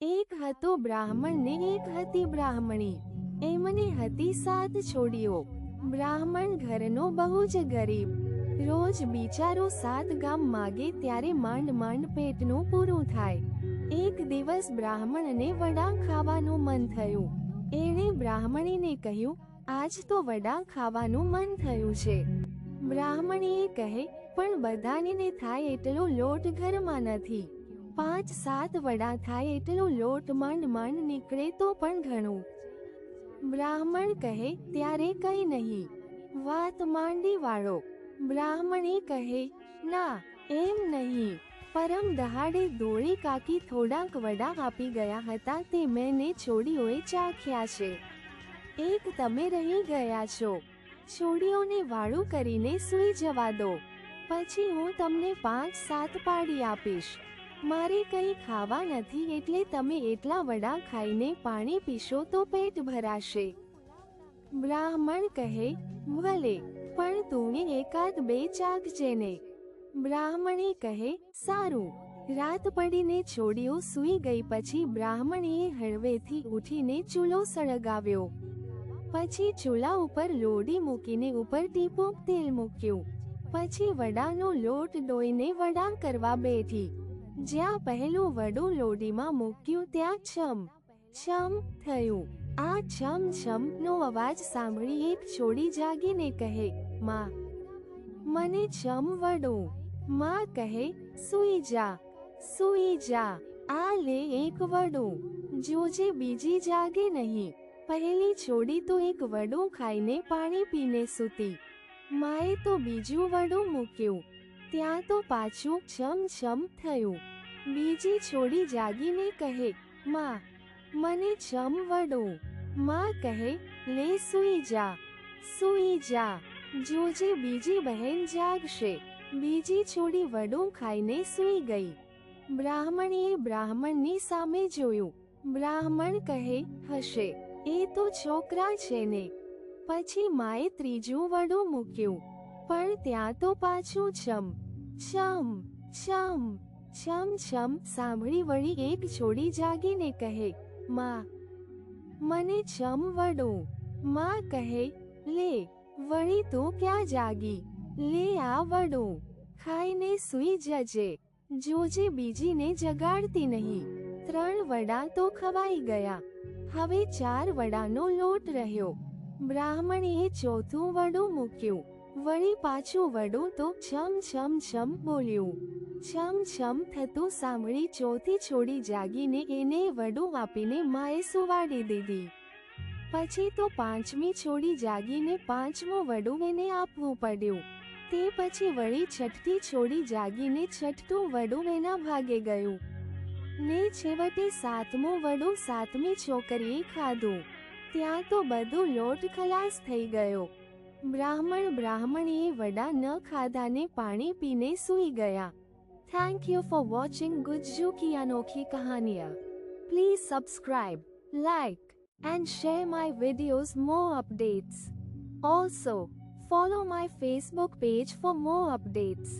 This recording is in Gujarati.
એક હતો બ્રાહ્મણ ને એક હતી બ્રાહ્મણી. એમને હતી સાત છોડીઓ. બ્રાહ્મણ ઘરનો બહુ જ ગરીબ. રોજ બિચારો સાત ગામ માગે ત્યારે માંડ માંડ પેટનું પૂરું થાય. એક દિવસ બ્રાહ્મણને વડા ખાવાનું મન થયું. એણે બ્રાહ્મણીને કહ્યું, આજ તો વડા ખાવાનું મન થયું છે. બ્રાહ્મણીએ કહે, પણ બધાને થાય એટલો લોટ ઘરમાં નથી. પાંચ, સાત વડા થાય એટલો લોટ માંડ માંડ નીકળે તો પણ ઘણું. બ્રાહ્મણ કહે, ત્યારે કઈ નહીં. વાત માંડી વાળો બ્રાહ્મણે કહે, ના, એમ નહીં. પરમ દહાડે દોળી કાકી થોડાક વડા આપી ગયા હતા તે મેને છોડીઓએ ચાખ્યા છે. એક તમે રહી ગયા છો. છોડીઓને વાળું કરીને સૂઈ જવા દો. પછી હું તમને પાંચ, સાત પાડી આપીશ. મારે કંઈ ખાવા નથી એટલે તમે એટલા વડા ખાઈને પાણી પીશો તો પેટ ભરાશે. બ્રાહ્મણ કહે, ભલે, પણ તું એકાદ બે ચાખજે ને બ્રાહ્મણે કહે, સારું. રાત પડીને છોડીઓ સૂઈ ગઈ પછી બ્રાહ્મણે હળવેથી ઉઠીને ચૂલો સળગાવ્યો. પછી ચૂલા ઉપર લોડી મૂકીને ઉપર ટીપું તેલ મૂક્યું. પછી વડાનો લોટ ડોઈને વડા કરવા બેઠી. જ્યાં પહેલું વડું લોડીમાં મૂક્યું ત્યાં છમ છમ થયું. આ છમ છમ નો અવાજ સાંભળી એક છોડી જાગીને કહે, માં, મને છમ વડું. માં કહે, સૂઈ જા સૂઈ જા. આ લે એક વડું. જોજે બીજી જાગે નહીં. પહેલી છોડી તો એક વડું ખાઈને પાણી પીને સૂતી. માએ તો બીજું વડું મૂક્યું. ત્યાં તો પાછું છમ છમ થયું. બીજી છોડી જાગીને કહે, માં, મને છમ વડો. માં કહે, લે સૂઈ જા સૂઈ જા. જોજે બીજી બહેન જાગશે. બીજી છોડી વડું ખાઈને સૂઈ ગઈ. બ્રાહ્મણીએ બ્રાહ્મણની સામે જોયું. બ્રાહ્મણ કહે, હશે, એ તો છોકરા છે ને. પછી માએ ત્રીજું વડું મૂક્યું. પણ ત્યાં તો પાછું છમ છમ શ્યામ શ્યામ છમ, સાંભળી વળી એક છોડી જાગીને કહે, માં, મને છમ વડો, માં કહે, લે, વળી તો ક્યાં જાગી? લે આ વડો, ખાઈને સૂઈ જજે, જોજે બીજીને જગાડતી નહીં. ત્રણ વડા તો ખવાઈ ગયા. હવે ચાર વડાનો લોટ રહ્યો. બ્રાહ્મણીએ ચોથું વડું મૂક્યું. વળી પાછું વડું તો છમ છમ છમ બોલ્યું. છમ છમ થતું સાંભળી ચોથી છોડી જાગીને એને વડું આપીને માએ સુવાડી દીધી. પછી તો પાંચમી છોડી જાગીને પાંચમું વડું એને આપવું પડ્યું. તે પછી વળી છઠ્ઠી છોડી જાગીને છઠ્ઠું વડું એના ભાગે ગયું. ને છેવટે સાતમું વડું સાતમી છોકરીએ ખાધું. ત્યાં તો બધું લોટ ખલાસ થઈ ગયો. બ્રાહ્મણ બ્રાહ્મણીએ વડા ન ખાધાને પાણી પીને સૂઈ ગયા thank you for watching Gujju કી અનોખી કહાનિયા please subscribe like and share my videos more updates. Also, follow my Facebook page for more updates.